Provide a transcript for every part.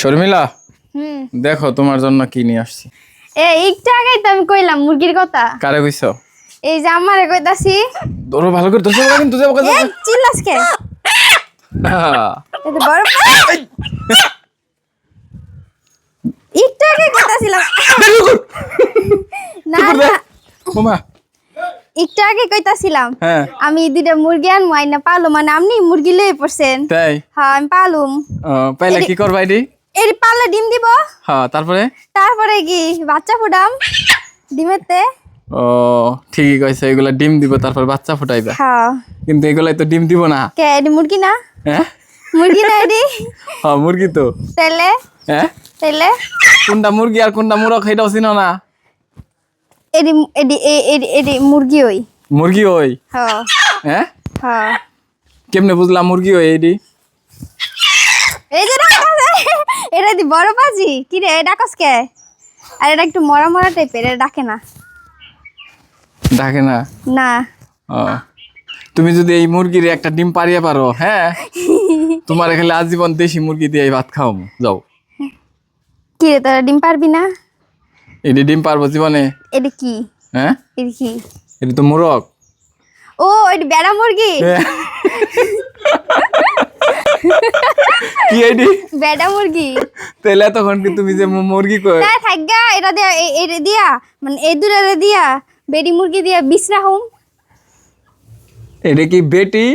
শর্মিলা দেখো তোমার জন্য কি নিয়ে আসছি। এ একটু আগেই তো আমি কইলাম মুরগির কথা। কারে কইছো? এই যে আমারে কইতাছি। ধরো ভালো করে ধরছো বাবা কিন্তু যাব কাছে। এ চিল্লাস কে? এত বড় একটু আগে কইতাছিলাম। না না। একটু আগে কইতাছিলাম হ্যাঁ। আমি দুইটা মুরগি আনব আইনা পালো মানে আপনি মুরগি লয়ে পড়ছেন। তাই? হ্যাঁ আমি পালুম। পাইলে কি করবা এটি? এর পালে ডিম দিব। হ্যাঁ তারপরে? তারপরে কি বাচ্চা ফুটাম ডিমেতে। ও ঠিকই কইছে এগুলা ডিম দিব তারপর বাচ্চা ফুটাইবা। হ্যাঁ। কিন্তু এগুলাই তো ডিম দিব না। কে এডি মুরগি না? হ্যাঁ? মুরগি না এডি হ্যাঁ মুরগি তো। তাইলে? হ্যাঁ? তাইলে? কোনটা মুরগি আর কোনটা মুরগ সেটাও চিনো না। এডি এডি এডি এডি মুরগি ওই। মুরগি ওই? হ্যাঁ হ্যাঁ? হ্যাঁ কেমনে বুঝলাম মুরগি ওই এডি? এই যে এটা দি বড় বাজি? কি রে ডাকাস কে? আর এটা একটু মরা মরা টাইপের এটা ডাকে না। ডাকে না? না। তুমি যদি এই মুরগির একটা ডিম পারিয়ে পারো হ্যাঁ? তোমার এখানে আজীবন দেশি মুরগি দিয়ে ভাত খাও যাও। কি রে তোরা ডিম পারবি না? এটি ডিম পারব জীবনে? এটা কি? হ্যাঁ? এটা কি? এটি তো মুরগ। ও এটা বেড়া মুরগি? কি এটি বেড়া মুরগি? তাহলে তখন কি তুমি যে মুরগি কই? না থাকগা এটা দিয়া এটা দিয়া মানে এই দুটা দিয়া বেডি মুরগি দিয়া বিছরা হোম। এটা কি বেটি?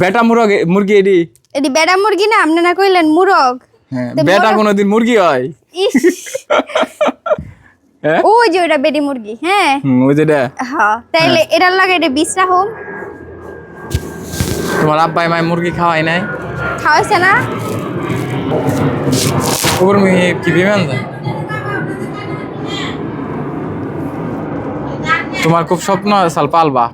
বেটা মুরগ মুরগি এটি এটি বেড়া মুরগি না আপনি না কইলেন মুরগ। হ্যাঁ বেটা কোনোদিন মুরগি হয়? হ্যাঁ? যে ওটা বেডি মুরগি হ্যাঁ। ওই যেটা হ্যাঁ তাইলে এটার লাগে এটা বিছরা হোম। তোমার আব্বাই মায় মুরগি খাওয়াই নাই? খাওয়াইছে না? ওপর মুই কি বিমান তোমার খুব স্বপ্ন সাল পালবা।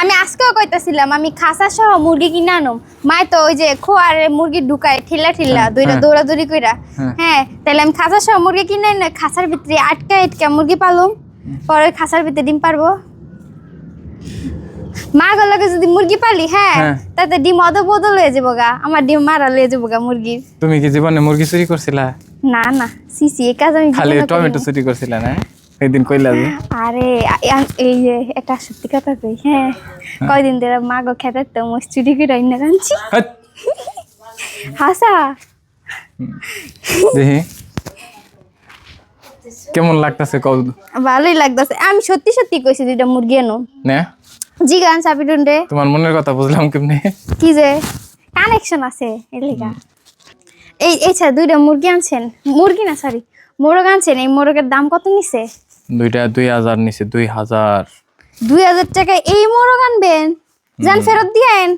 আমি আজকেও কইতাছিলাম আমি খাসা সহ মুরগি কিনে আনুম। মায় তো ওই যে খোয়ার মুরগি ঢুকায় ঠিলা ঠিলা দৌড়া হ্যাঁ। দৌড়াদৌড়ি কইরা। হ্যাঁ। হ্যাঁ তাহলে আমি খাসা সহ মুরগি কিনে এনে খাসার ভিতরে আটকা আটকা মুরগি পালুম। পরে খাসার ভিতরে ডিম পারব। মা গলাকে যদি মুরগি পালি হ্যাঁ হ্যাঁ। তাতে ডিম অদ বদল হয়ে যাব গা। আমার ডিম মারা লয়ে যাব গা মুরগির তুমি কি জীবনে মুরগি চুরি করছিলা? না না সিসি এই কাজ আমি খালি টমেটো চুরি করছিলা না? সেদিন কইলা যে। আরে এই যে একটা সত্যি কথা কই হ্যাঁ। কয়দিন ধরে মা গো খেতে তো মোস চুরি করে রাঁধছি হাসা। দেখি। কেমন লাগতাছে কও ভালোই লাগতেছে। আমি সত্যি সত্যি কইছি দুইটা মুরগি আনো। না। জি গান চাপিটুন রে তোমার মনের কথা বুঝলাম কেমনে। কি যে কানেকশন আছে এর লেগা এই এই ছাড়া দুইটা মুরগি আনছেন। মুরগি না সরি মোরগ আনছেন এই মোরগের দাম কত নিছে? দুইটা দুই হাজার নিচে দুই হাজার। দুই হাজার টাকায় এই মোরগ আনবেন? যান ফেরত দিয়েন।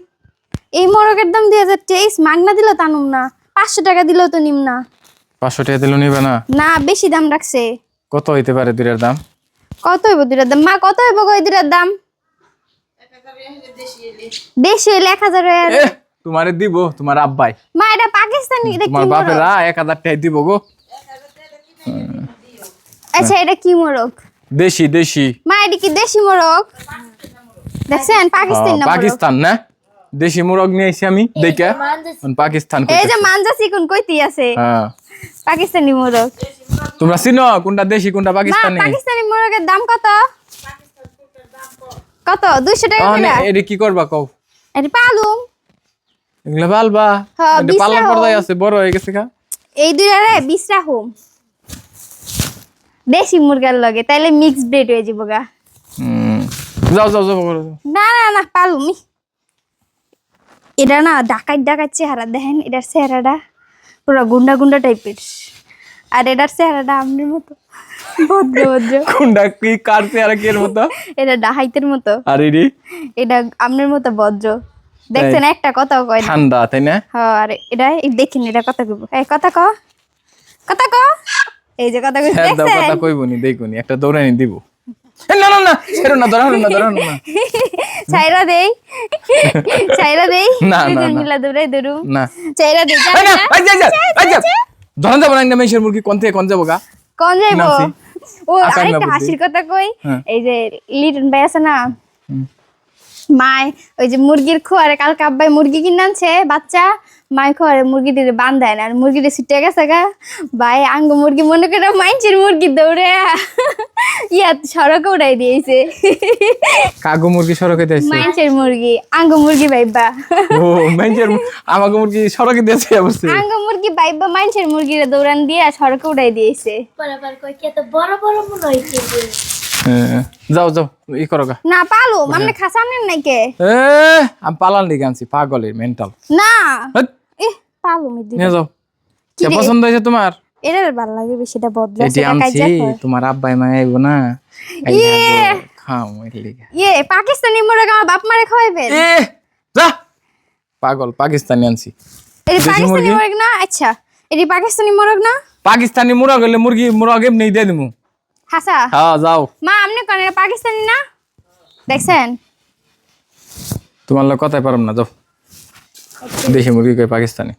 এই মোরগের দাম দুই হাজার তেইশ মাগনা দিলেও তা নুম না। পাঁচশো টাকা দিলেও তো নিম না। পাঁচশো টাকা দিলেও নিবে না? না বেশি দাম রাখছে। কত হইতে পারে দুইটার দাম? কত হইব দুইটার দাম? মা কত হইব গো দুইটার দাম? দেশি হইলে এক হাজার তোমারে দিব তোমার আব্বাই। মা এটা পাকিস্তানি তোমার বাপেরা এক হাজার টাকা দিব গো। আচ্ছা এটা কি মোরগ? দেশি দেশি। মা এটা কি দেশি মোরগ? দেখছেন পাকিস্তান না পাকিস্তান না? দেশি মুরগ নিয়ে আইছি আমি দেখে। পাকিস্তান এই যে মানজা চিকুন কইতি আছে? হ্যাঁ। পাকিস্তানি মোরগ। তোমরা চিনো কোনটা দেশি কোনটা মা পাকিস্তানি? পাকিস্তানি মোরগের দাম কত? কত? দুইশো টাকা তাহলে করে। এটা কি করবা কও? এটা পালুম এগুলা বালবা হ্যাঁ, এটা বিশ পর্দায় আছে বড় হয়ে গেছে গা। এই দুইটারে বিশ রাখুম দেশি মুরগার লগে তাইলে মিক্স ব্রেড হয়ে যাব গা। হুম। যাও যাও যাও না না না পালুমি এটা না ডাকাত ডাকাত চেহারা দেখেন এটার চেহারাটা পুরো গুন্ডা গুন্ডা টাইপের আর এটার চেহারাটা আপনার মতো ভদ্র ভদ্র। গুন্ডা কি কাটছে আর কি এর মতো? এটা ডাহাইতের মতো। আর এডি? এটা আপনার মতো ভদ্র। দেখছেন একটা কথা কয় ঠান্ডা তাই না? হ্যাঁ আর এটা দেখিন এটা কথা কইব। এই কথা ক কথা ক এই যে কথা কইব হ্যাঁ কথা কইবনি দেখুনি একটা দৌড়ানি দিব। না না না ছেড়ো না ধরানো না ধরানো না চাইরা দেই। চাইরা দেই। না, না, না। মিলা দৌড়াই দৌড়ু না। চাইরা দেই এই না, এই যা, যা, যা। ধরান যাব না মেয়ের মুরগি কোন থেকে কোন যাব গা কোন যাইব। ও আরেকটা হাসির কথা কই। হ্যাঁ। এই যে লিটন ভাই আছে না। মায় ওই যে মুরগির খোয়ারে কালকে আব্বাই মুরগি কিনে আনছে বাচ্চা মায় খোয়ারে মুরগিটির বান্ধায় না আর মুরগিটা ছুটে গেছে গা। ভাই আঙ্গ মুরগি মনে করে মাইনছের মুরগি দৌড়ে। ইয়া সড়কে উড়াই দিয়েছে। কাগু মুরগি সড়কে দিয়েছে? মাইনছের মুরগি আঙ্গ মুরগি ভাইবা। ও মেঞ্জের আমাকে মুরগি সড়কে দিয়েছে অবশ্যই। আঙ্গ মুরগি ভাইবা মাইনছের মুরগিরে দৌড়ান দিয়ে সড়কে উড়াই দিয়েছে। বরাবর কই কি এত বড় বড় মনে হইছে যাও যাও ই করো গা। না পালো মানে নাই কে এ আমি পালান লিখে আনছি পাগলের মেন্টাল না। এ পালো মিদি নিয়ে যাও। কি পছন্দ হয়েছে তোমার? ভালো লাগে বদলা এটি আনছি তোমার আব্বাই মা আইবো না। ইয়ে। খাও এর লিগা। ইয়ে পাকিস্তানি মোরগ আমার বাপ মারে খাওয়াইবেন? এ যা। পাগল পাকিস্তানি আনছি। এটি দেশি পাকিস্তানি মুরগি? না? আচ্ছা এটি পাকিস্তানি মোরগ না? পাকিস্তানি মুরগ হলে মুরগি মুরগ এমনি দিয়ে দিমু। হাসা? হ্যাঁ যাও। মা আপনি কোন পাকিস্তানি না? দেখছেন? তোমার লোক কথাই পারম না যাও। দেশি মুরগি কই পাকিস্তানি।